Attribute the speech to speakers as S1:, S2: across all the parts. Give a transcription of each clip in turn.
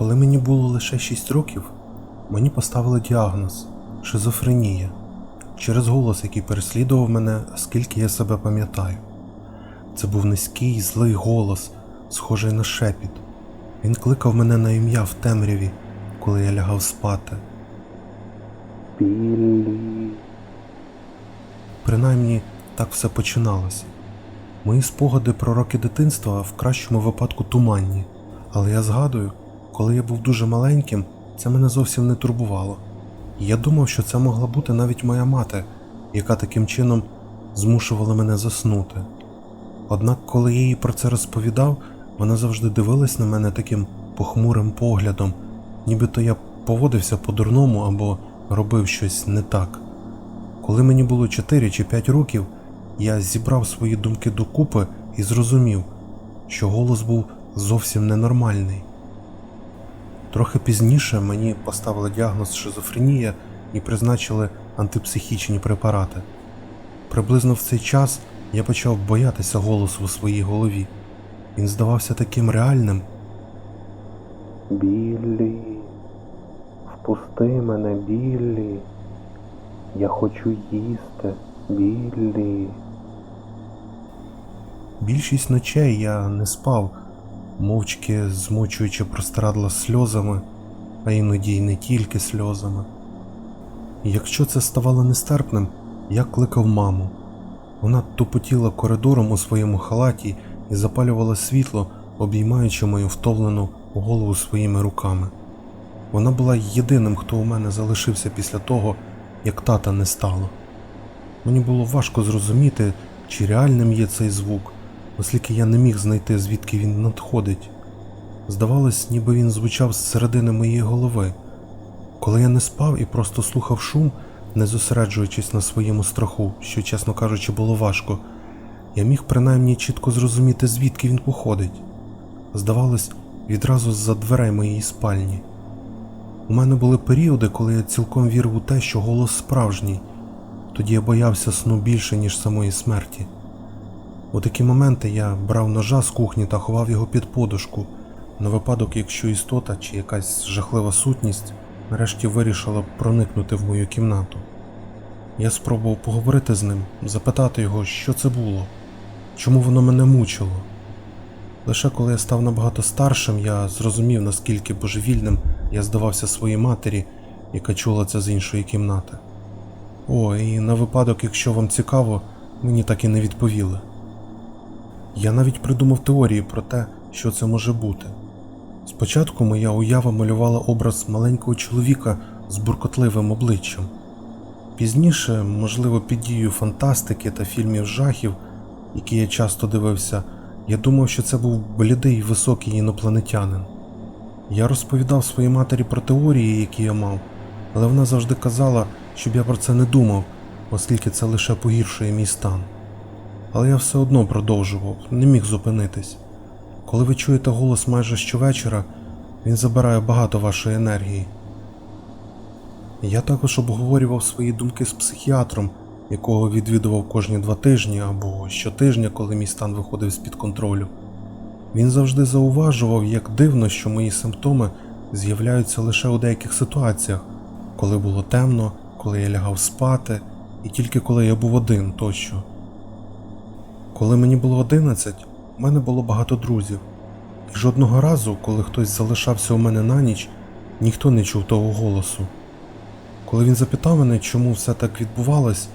S1: Коли мені було лише 6 років, мені поставили діагноз шизофренія через голос, який переслідував мене, скільки я себе пам'ятаю. Це був низький, злий голос, схожий на шепіт. Він кликав мене на ім'я в темряві, коли я лягав спати.
S2: Біллі.
S1: Принаймні, так все починалося. Мої спогади про роки дитинства в кращому випадку туманні, але я згадую, коли я був дуже маленьким, це мене зовсім не турбувало. Я думав, що це могла бути навіть моя мати, яка таким чином змушувала мене заснути. Однак, коли я їй про це розповідав, вона завжди дивилась на мене таким похмурим поглядом, нібито я поводився по-дурному або робив щось не так. Коли мені було 4 чи 5 років, я зібрав свої думки докупи і зрозумів, що голос був зовсім ненормальний. Трохи пізніше мені поставили діагноз шизофренія і призначили антипсихічні препарати. Приблизно в цей час я почав боятися голосу у своїй голові. Він здавався таким реальним,
S2: Біллі. Впусти мене, Біллі. Я хочу їсти, Біллі.
S1: Більшість ночей я не спав, мовчки змочуючи простирадла сльозами, а іноді й не тільки сльозами. Якщо це ставало нестерпним, я кликав маму. Вона тупотіла коридором у своєму халаті і запалювала світло, обіймаючи мою втовлену голову своїми руками. Вона була єдиним, хто у мене залишився після того, як тата не стало. Мені було важко зрозуміти, чи реальним є цей звук, оскільки я не міг знайти, звідки він надходить. Здавалось, ніби він звучав з середини моєї голови. Коли я не спав і просто слухав шум, не зосереджуючись на своєму страху, що, чесно кажучи, було важко, я міг принаймні чітко зрозуміти, звідки він походить. Здавалось, відразу з-за дверей моєї спальні. У мене були періоди, коли я цілком вірив у те, що голос справжній. Тоді я боявся сну більше, ніж самої смерті. У такі моменти я брав ножа з кухні та ховав його під подушку, на випадок, якщо істота чи якась жахлива сутність нарешті вирішила проникнути в мою кімнату. Я спробував поговорити з ним, запитати його, що це було, чому воно мене мучило. Лише коли я став набагато старшим, я зрозумів, наскільки божевільним я здавався своїй матері, яка чула це з іншої кімнати. О, і на випадок, якщо вам цікаво, мені так і не відповіли. Я навіть придумав теорії про те, що це може бути. Спочатку моя уява малювала образ маленького чоловіка з буркотливим обличчям. Пізніше, можливо, під дією фантастики та фільмів жахів, які я часто дивився, я думав, що це був блідий високий інопланетянин. Я розповідав своїй матері про теорії, які я мав, але вона завжди казала, щоб я про це не думав, оскільки це лише погіршує мій стан. Але я все одно продовжував, не міг зупинитись. Коли ви чуєте голос майже щовечора, він забирає багато вашої енергії. Я також обговорював свої думки з психіатром, якого відвідував кожні два тижні або щотижня, коли мій стан виходив з-під контролю. Він завжди зауважував, як дивно, що мої симптоми з'являються лише у деяких ситуаціях, коли було темно, коли я лягав спати, і тільки коли я був один тощо. Коли мені було 11, у мене було багато друзів, і жодного разу, коли хтось залишався у мене на ніч, ніхто не чув того голосу. Коли він запитав мене, чому все так відбувалось,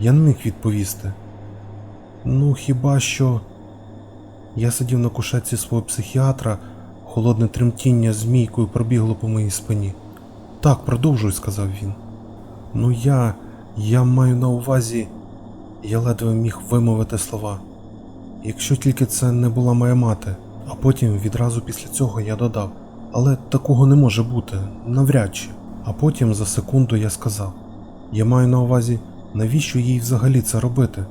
S1: я не міг відповісти. Ну, хіба що. Я сидів на кушетці свого психіатра, холодне тремтіння змійкою пробігло по моїй спині. Так, продовжуй, сказав він. Ну я. я маю на увазі. Я ледве міг вимовити слова. Якщо тільки це не була моя мати, а потім відразу після цього я додав. Але такого не може бути, навряд чи. А потім за секунду я сказав: Я маю на увазі, навіщо їй взагалі це робити?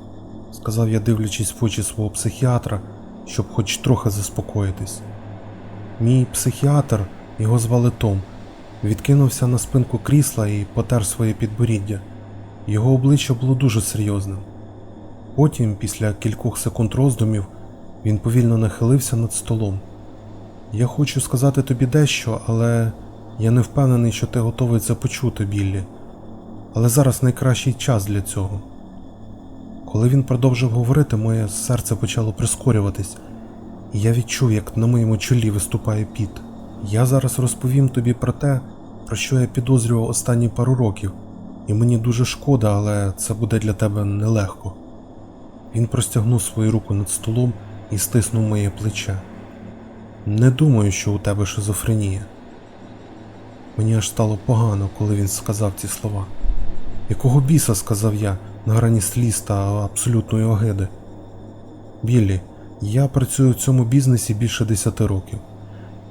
S1: сказав я, дивлячись в очі свого психіатра, щоб хоч трохи заспокоїтись. Мій психіатр, його звали Том, відкинувся на спинку крісла і потер своє підборіддя. Його обличчя було дуже серйозним. Потім, після кількох секунд роздумів, він повільно нахилився над столом. Я хочу сказати тобі дещо, але я не впевнений, що ти готовий це почути, Біллі. Але зараз найкращий час для цього. Коли він продовжив говорити, моє серце почало прискорюватись, і я відчув, як на моєму чолі виступає піт. Я зараз розповім тобі про те, про що я підозрював останні пару років, і мені дуже шкода, але це буде для тебе нелегко. Він простягнув свою руку над столом і стиснув моє плече. Не думаю, що у тебе шизофренія. Мені аж стало погано, коли він сказав ці слова. Якого біса, сказав я, на грані сліз та абсолютної огиди. Біллі, я працюю в цьому бізнесі більше десяти років.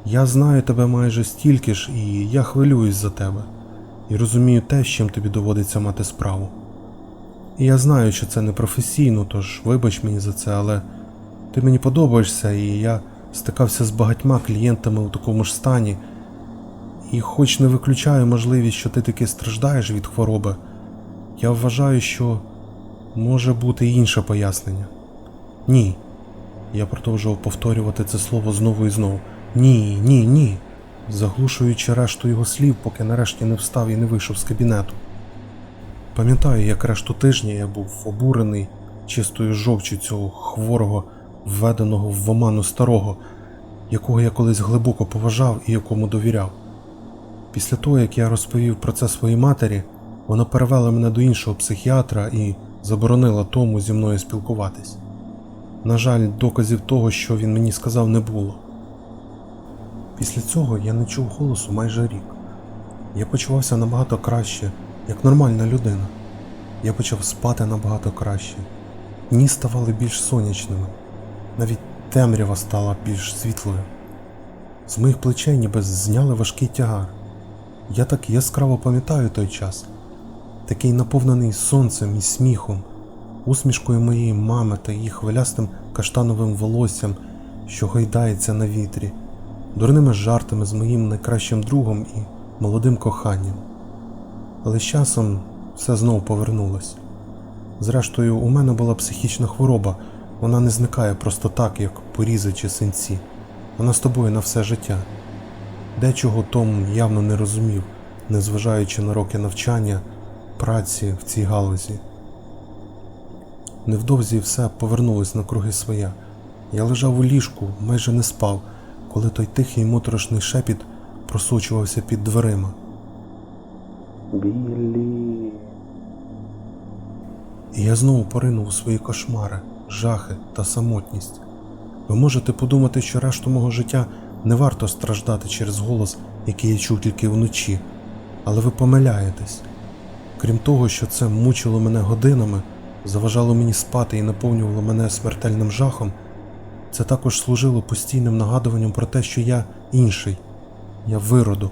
S1: Я знаю тебе майже стільки ж, і я хвилююсь за тебе. І розумію те, з чим тобі доводиться мати справу. Я знаю, що це не професійно, тож вибач мені за це, але ти мені подобаєшся, і я стикався з багатьма клієнтами у такому ж стані. І хоч не виключаю можливість, що ти таки страждаєш від хвороби, я вважаю, що може бути інше пояснення. Ні. Я продовжував повторювати це слово знову і знову. Ні, ні, ні. Заглушуючи решту його слів, поки нарешті не встав і не вийшов з кабінету. Пам'ятаю, як решту тижня я був обурений чистою жовчю цього хворого, введеного в оману старого, якого я колись глибоко поважав і якому довіряв. Після того, як я розповів про це своїй матері, вона перевела мене до іншого психіатра і заборонила тому зі мною спілкуватись. На жаль, доказів того, що він мені сказав, не було. Після цього я не чув голосу майже рік. Я почувався набагато краще, як нормальна людина. Я почав спати набагато краще. Дні ставали більш сонячними, навіть темрява стала більш світлою. З моїх плечей ніби зняли важкий тягар. Я так яскраво пам'ятаю той час, такий наповнений сонцем і сміхом, усмішкою моєї мами та її хвилястим каштановим волоссям, що гойдається на вітрі, дурними жартами з моїм найкращим другом і молодим коханням. Але з часом все знову повернулось. Зрештою, у мене була психічна хвороба, вона не зникає просто так, як порізи чи синці. Вона з тобою на все життя. Дечого Том явно не розумів, незважаючи на роки навчання, праці в цій галузі. Невдовзі все повернулось на круги своя. Я лежав у ліжку, майже не спав, коли той тихий моторошний шепіт просочувався під дверима.
S2: Біллі.
S1: І я знову поринув у свої кошмари, жахи та самотність. Ви можете подумати, що решту мого життя не варто страждати через голос, який я чув тільки вночі, але ви помиляєтесь. Крім того, що це мучило мене годинами, заважало мені спати і наповнювало мене смертельним жахом, це також служило постійним нагадуванням про те, що я інший, я виродок.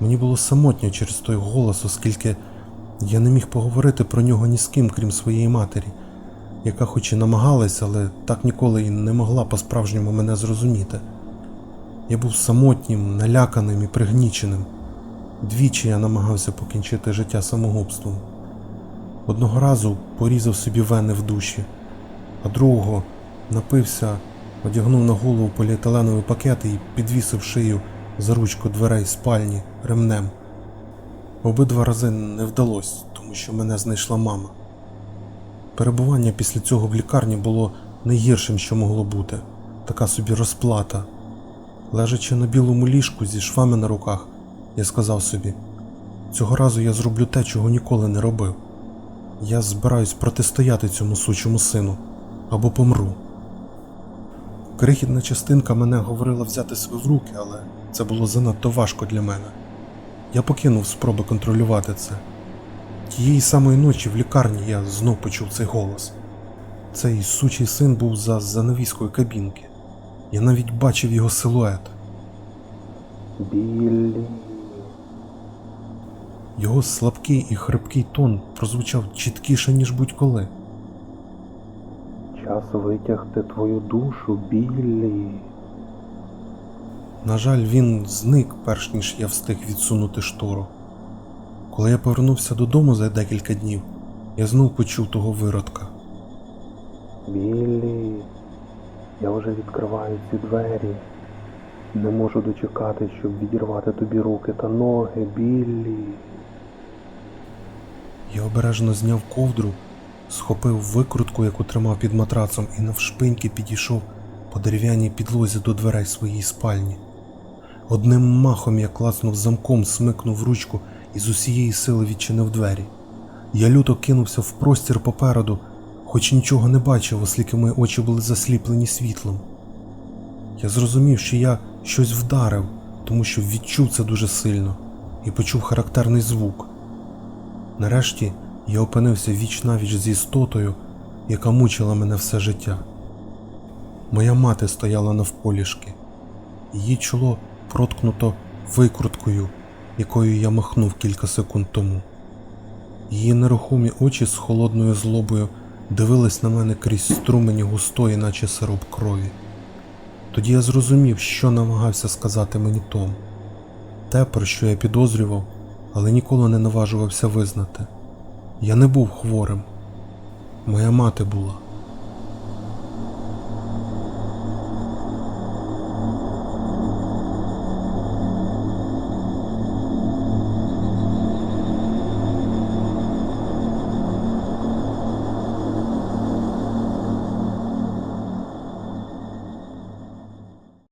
S1: Мені було самотньо через той голос, оскільки я не міг поговорити про нього ні з ким, крім своєї матері, яка хоч і намагалась, але так ніколи і не могла по-справжньому мене зрозуміти. Я був самотнім, наляканим і пригніченим. Двічі я намагався покінчити життя самогубством. Одного разу порізав собі вени в душі, а другого напився, одягнув на голову поліетиленовий пакет і підвісив шию за ручку дверей спальні ремнем. Обидва рази не вдалося, тому що мене знайшла мама. Перебування після цього в лікарні було найгіршим, що могло бути, така собі розплата. Лежачи на білому ліжку зі швами на руках, я сказав собі: цього разу я зроблю те, чого ніколи не робив. Я збираюсь протистояти цьому сучому сину або помру. Крихітна частинка мене говорила взяти себе в руки, але це було занадто важко для мене. Я покинув спроби контролювати це. Тієї самої ночі в лікарні я знов почув цей голос. Цей сучий син був за занавіскою кабінки. Я навіть бачив його силует.
S2: Біллі.
S1: Його слабкий і хрипкий тон прозвучав чіткіше, ніж будь-коли.
S2: Витягти твою душу, Біллі.
S1: На жаль, він зник, перш ніж я встиг відсунути штору. Коли я повернувся додому за декілька днів, я знов почув того виродка.
S2: Біллі. Я вже відкриваю ці двері. Не можу дочекати, щоб відірвати тобі руки та ноги, Біллі.
S1: Я обережно зняв ковдру, схопив викрутку, яку тримав під матрацом, і навшпиньки підійшов по дерев'яній підлозі до дверей своєї спальні. Одним махом я класнув замком, смикнув ручку і з усієї сили відчинив двері. Я люто кинувся в простір попереду, хоч нічого не бачив, оскільки мої очі були засліплені світлом. Я зрозумів, що я щось вдарив, тому що відчув це дуже сильно і почув характерний звук. Нарешті я опинився віч навіч з істотою, яка мучила мене все життя. Моя мати стояла навколішки. Її чоло проткнуто викруткою, якою я махнув кілька секунд тому. Її нерухомі очі з холодною злобою дивились на мене крізь струмені густої, наче сироп крові. Тоді я зрозумів, що намагався сказати мені Том. Те, про що я підозрював, але ніколи не наважувався визнати. Я не був хворим. Моя мати була.